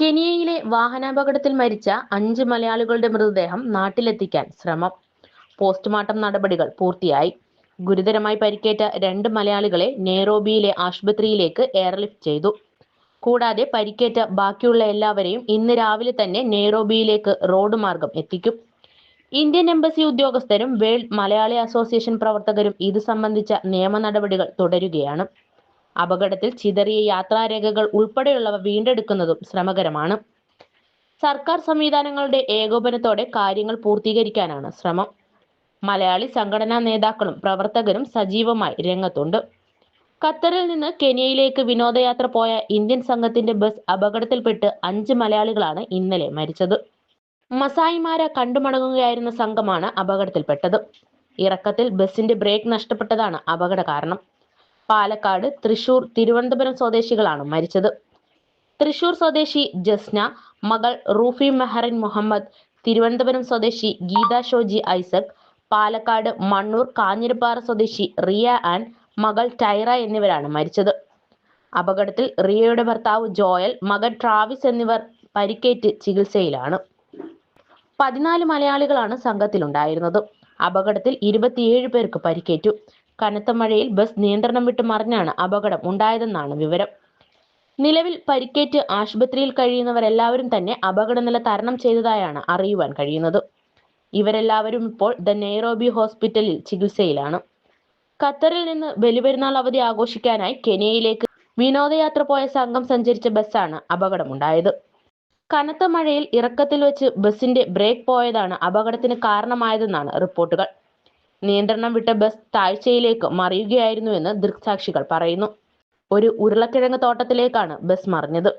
കെനിയയിലെ വാഹനാപകടത്തിൽ മരിച്ച അഞ്ച് മലയാളികളുടെ മൃതദേഹം നാട്ടിലെത്തിക്കാൻ ശ്രമം. പോസ്റ്റ്മോർട്ടം നടപടികൾ പൂർത്തിയായി. ഗുരുതരമായി പരിക്കേറ്റ രണ്ട് മലയാളികളെ നെയ്റോബിയിലെ ആശുപത്രിയിലേക്ക് എയർലിഫ്റ്റ് ചെയ്തു. കൂടാതെ പരിക്കേറ്റ ബാക്കിയുള്ള എല്ലാവരെയും ഇന്ന് രാവിലെ തന്നെ നെയ്റോബിയിലേക്ക് റോഡ് മാർഗം എത്തിക്കും. ഇന്ത്യൻ എംബസി ഉദ്യോഗസ്ഥരും വേൾഡ് മലയാളി അസോസിയേഷൻ പ്രവർത്തകരും ഇത് സംബന്ധിച്ച നിയമ നടപടികൾ തുടരുകയാണ്. അപകടത്തിൽ ചിതറിയ യാത്രാരേഖകൾ ഉൾപ്പെടെയുള്ളവ വീണ്ടെടുക്കുന്നതും ശ്രമകരമാണ്. സർക്കാർ സംവിധാനങ്ങളുടെ ഏകോപനത്തോടെ കാര്യങ്ങൾ പൂർത്തീകരിക്കാനാണ് ശ്രമം. മലയാളി സംഘടനാ നേതാക്കളും പ്രവർത്തകരും സജീവമായി രംഗത്തുണ്ട്. ഖത്തറിൽ നിന്ന് കെനിയയിലേക്ക് വിനോദയാത്ര പോയ ഇന്ത്യൻ സംഘത്തിന്റെ ബസ് അപകടത്തിൽപ്പെട്ട് അഞ്ച് മലയാളികളാണ് ഇന്നലെ മരിച്ചത്. മസായിമാര കണ്ടുമടങ്ങുകയായിരുന്ന സംഘമാണ് അപകടത്തിൽപ്പെട്ടത്. ഇറക്കത്തിൽ ബസിന്റെ ബ്രേക്ക് നഷ്ടപ്പെട്ടതാണ് അപകട കാരണം. പാലക്കാട് തൃശൂർ തിരുവനന്തപുരം സ്വദേശികളാണ് മരിച്ചത്. തൃശൂർ സ്വദേശി ജസ്ന മകൾ റൂഫി മെഹറിൻ മുഹമ്മദ് തിരുവനന്തപുരം സ്വദേശി ഗീത ഷോജി ഐസക് പാലക്കാട് മണ്ണൂർ കാഞ്ഞിരപ്പാറ സ്വദേശി റിയ ആൻ മകൾ ടൈറ എന്നിവരാണ് മരിച്ചത്. അപകടത്തിൽ റിയയുടെ ഭർത്താവ് ജോയൽ മകൻ ട്രാവിസ് എന്നിവർ പരിക്കേറ്റ് ചികിത്സയിലാണ്. പതിനാല് മലയാളികളാണ് സംഘത്തിലുണ്ടായിരുന്നത്. അപകടത്തിൽ ഇരുപത്തിയേഴ് പേർക്ക് പരിക്കേറ്റു. കനത്ത മഴയിൽ ബസ് നിയന്ത്രണം വിട്ട് മറിഞ്ഞാണ് അപകടം ഉണ്ടായതെന്നാണ് വിവരം. നിലവിൽ പരിക്കേറ്റ് ആശുപത്രിയിൽ കഴിയുന്നവരെല്ലാവരും തന്നെ അപകടനില തരണം ചെയ്തതായാണ് അറിയുവാൻ കഴിയുന്നത്. ഇവരെല്ലാവരും ഇപ്പോൾ ദ നെയ്റോബി ഹോസ്പിറ്റലിൽ ചികിത്സയിലാണ്. ഖത്തറിൽ നിന്ന് ബലിപെരുന്നാൾ അവധി ആഘോഷിക്കാനായി കെനിയയിലേക്ക് വിനോദയാത്ര പോയ സംഘം സഞ്ചരിച്ച ബസ്സാണ് അപകടമുണ്ടായത്. കനത്ത മഴയിൽ ഇറക്കത്തിൽ വെച്ച് ബസിന്റെ ബ്രേക്ക് പോയതാണ് അപകടത്തിന് കാരണമായതെന്നാണ് റിപ്പോർട്ടുകൾ. നിയന്ത്രണം വിട്ട ബസ് താഴ്ചയിലേക്ക് മറിയുകയായിരുന്നുവെന്ന് ദൃക്സാക്ഷികൾ പറയുന്നു. ഒരു ഉരുളക്കിഴങ്ങ് തോട്ടത്തിലേക്കാണ് ബസ് മറിഞ്ഞത്.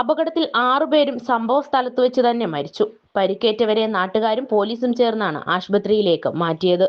അപകടത്തിൽ ആറുപേരും സംഭവ സ്ഥലത്ത് വെച്ച് തന്നെ മരിച്ചു. പരിക്കേറ്റവരെ നാട്ടുകാരും പോലീസും ചേർന്നാണ് ആശുപത്രിയിലേക്ക് മാറ്റിയത്.